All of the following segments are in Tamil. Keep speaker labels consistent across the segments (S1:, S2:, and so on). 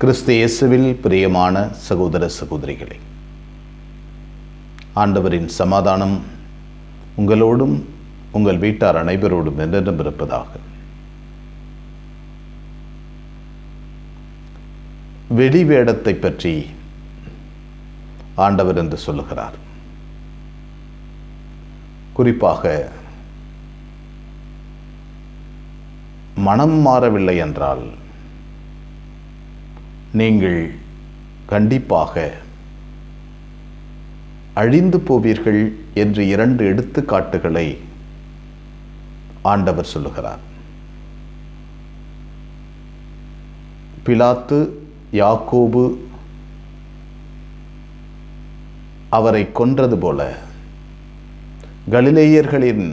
S1: கிறிஸ்து இயேசுவில் பிரியமான சகோதர சகோதரிகளே ஆண்டவரின் சமாதானம் உங்களோடும் உங்கள் வீட்டார் அனைவரோடும் என்றென்றும் இருப்பதாக. வெடி வேடத்தை பற்றி ஆண்டவர் என்று சொல்லுகிறார். குறிப்பாக மனம் மாறவில்லை என்றால் நீங்கள் கண்டிப்பாக அழிந்து போவீர்கள் என்று இரண்டு எடுத்துக்காட்டுகளை ஆண்டவர் சொல்லுகிறார். பிலாத்து யாக்கோபு அவரை கொன்றது போல கலிலேயர்களின்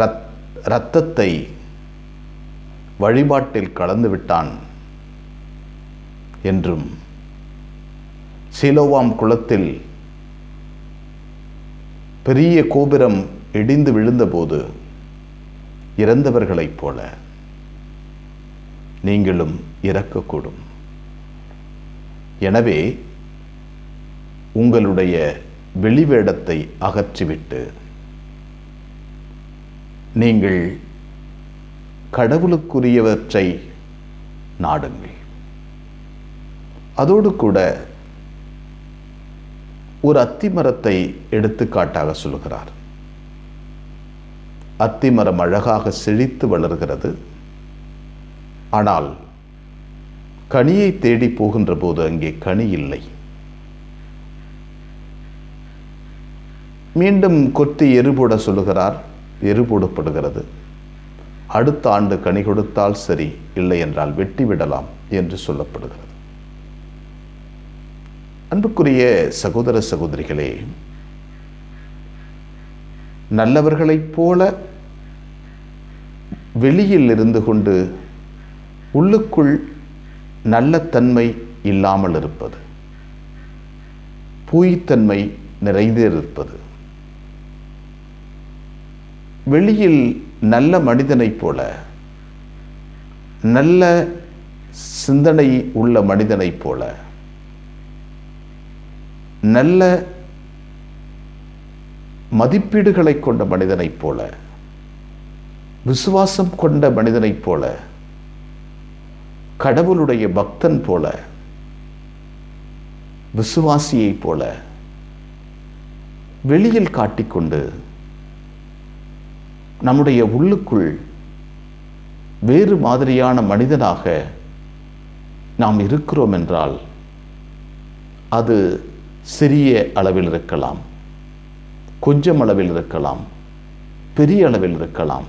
S1: ரத் இரத்தத்தை வழிபாட்டில் கலந்து விட்டான். என்றும் சீலோவாம் குளத்தில் பெரிய கோபுரம் இடிந்து விழுந்தபோது இறந்தவர்களைப் போல நீங்களும் இறக்கக்கூடும். எனவே உங்களுடைய வெளிவேடத்தை அகற்றிவிட்டு நீங்கள் கடவுளுக்குரியவற்றை நாடுங்கள். அதோடு கூட ஒரு அத்திமரத்தை எடுத்துக்காட்டாக சொல்கிறார். அத்திமரம் அழகாக செழித்து வளர்கிறது. ஆனால் கனியை தேடி போகின்ற போது அங்கே கனி இல்லை. மீண்டும் கொத்தி எருபோட சொல்லுகிறார் எருபோடப்படுகிறது. அடுத்த ஆண்டு கனி கொடுத்தால் சரி இல்லை என்றால் வெட்டி விடலாம் என்று சொல்லப்படுகிறது. அன்புக்குரிய சகோதர சகோதரிகளே நல்லவர்களைப் போல வெளியில் இருந்து கொண்டு உள்ளுக்குள் நல்ல தன்மை இல்லாமல் இருப்பது பூய்த்தன்மை நிறைந்து இருப்பது. வெளியில் நல்ல மனிதனைப் போல நல்ல சிந்தனை உள்ள மனிதனைப் போல நல்ல மதிப்பீடுகளை கொண்ட மனிதனைப் போல விசுவாசம் கொண்ட மனிதனைப் போல கடவுளுடைய பக்தன் போல விசுவாசியைப் போல வெளியில் காட்டிக்கொண்டு நம்முடைய உள்ளுக்குள் வேறு மாதிரியான மனிதனாக நாம் இருக்கிறோம் என்றால் அது சிறிய அளவில் இருக்கலாம் கொஞ்சம் அளவில் இருக்கலாம் பெரிய அளவில் இருக்கலாம்.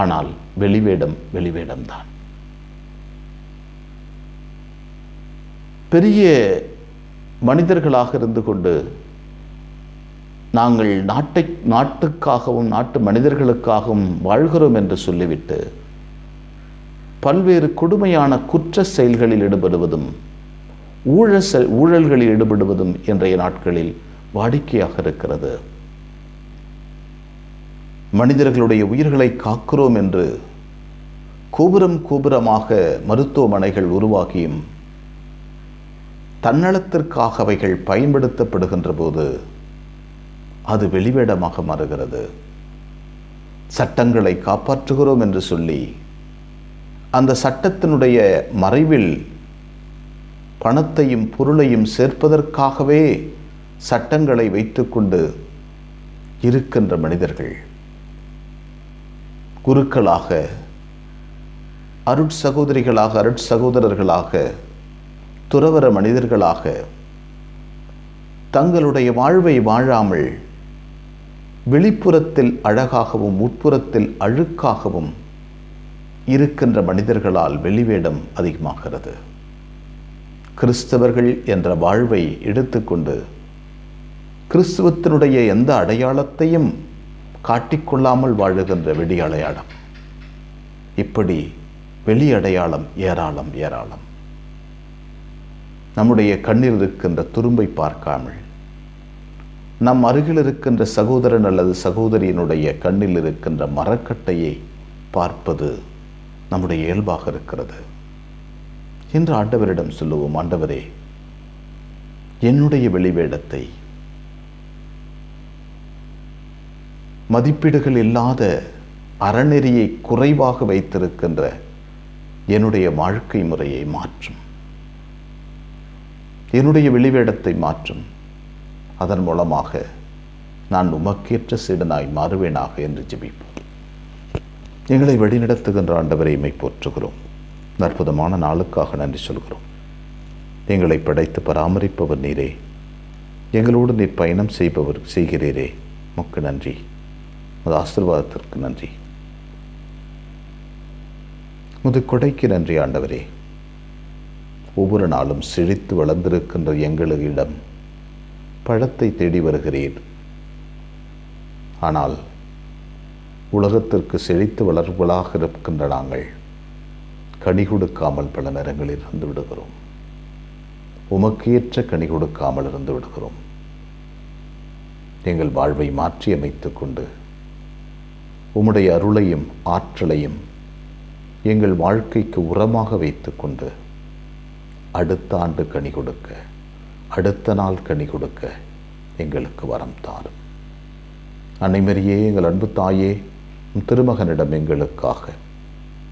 S1: ஆனால் வெளிவேடம் வெளிவேடம்தான். பெரிய மனிதர்களாக இருந்து கொண்டு நாங்கள் நாட்டை நாட்டுக்காகவும் நாட்டு மனிதர்களுக்காகவும் வாழ்கிறோம் என்று சொல்லிவிட்டு பல்வேறு கொடுமையான குற்ற செயல்களில் ஈடுபடுவதும் ஊழல் ஊழல்களில் ஈடுபடுவதும் இன்றைய நாட்களில் வாடிக்கையாக இருக்கிறது. மனிதர்களுடைய உயிர்களை காக்கிறோம் என்று கோபுரம் கோபுரமாக மருத்துவமனைகள் உருவாகியும் தன்னலத்திற்காக அவைகள் பயன்படுத்தப்படுகின்ற போது அது வெளிவேடமாக மாறுகிறது. சட்டங்களை காப்பாற்றுகிறோம் என்று சொல்லி அந்த சட்டத்தினுடைய மறைவில் பணத்தையும் பொருளையும் சேர்ப்பதற்காகவே சட்டங்களை வைத்துக்கொண்டு இருக்கின்ற மனிதர்கள். குருக்களாக அருட்சகோதரிகளாக அருட்சகோதரர்களாக துறவர மனிதர்களாக தங்களுடைய வாழ்வை வாழாமல் வெளிப்புறத்தில் அழகாகவும் உட்புறத்தில் அழுக்காகவும் இருக்கின்ற மனிதர்களால் வெளிவேடம் அதிகமாகிறது. கிறிஸ்தவர்கள் என்ற வாழ்வை எடுத்துக்கொண்டு கிறிஸ்துவத்தினுடைய எந்த அடையாளத்தையும் காட்டிக்கொள்ளாமல் வாழுகின்ற வெடி அடையாளம். இப்படி வெளி அடையாளம் ஏராளம் ஏராளம். நம்முடைய கண்ணில் இருக்கின்ற துரும்பை பார்க்காமல் நம் அருகில் இருக்கின்ற சகோதரன் அல்லது சகோதரியினுடைய கண்ணில் இருக்கின்ற மரக்கட்டையை பார்ப்பது நம்முடைய இயல்பாக இருக்கிறது. என்று ஆண்டவரிடம் சொல்லுவோம் ஆண்டவரே என்னுடைய வெளிவேடத்தை மதிப்பீடுகள் இல்லாத அறநெறியை குறைவாக வைத்திருக்கின்ற என்னுடைய வாழ்க்கை முறையை மாற்றும். என்னுடைய வெளிவேடத்தை மாற்றும். அதன் மூலமாக நான் உமக்கேற்ற சீடனாய் மாறுவேனாக என்று ஜெபிப்போம். எங்களை வழிநடத்துகின்ற ஆண்டவரை இமை போற்றுகிறோம் அற்புதமான நாளுக்காக நன்றி சொல்கிறோம். எங்களை படைத்து பராமரிப்பவர் நீரே. எங்களோடு நீர் பயணம் செய்பவர் செய்கிறீரே. மக்கு நன்றி. அது ஆசீர்வாதத்திற்கு நன்றி. முது கொடைக்கு நன்றி ஆண்டவரே. ஒவ்வொரு நாளும் செழித்து வளர்ந்திருக்கின்ற எங்களிடம் பழத்தை தேடி வருகிறீர். ஆனால் உலகத்திற்கு செழித்து வளர்வலாக இருக்கின்ற நாங்கள் கனி கொடுக்காமல் பல நேரங்களில் இருந்து விடுகிறோம். உமக்கேற்ற கனி கொடுக்காமல் இருந்து விடுகிறோம். எங்கள் வாழ்வை மாற்றி அமைத்து கொண்டு உம்முடைய அருளையும் ஆற்றலையும் எங்கள் வாழ்க்கைக்கு உரமாக வைத்துக்கொண்டு அடுத்த ஆண்டு கனி கொடுக்க அடுத்த நாள் கனி கொடுக்க எங்களுக்கு வரம் தாரும். அன்னைமரியே எங்கள் அன்பு தாயே திருமகனிடம் எங்களுக்காக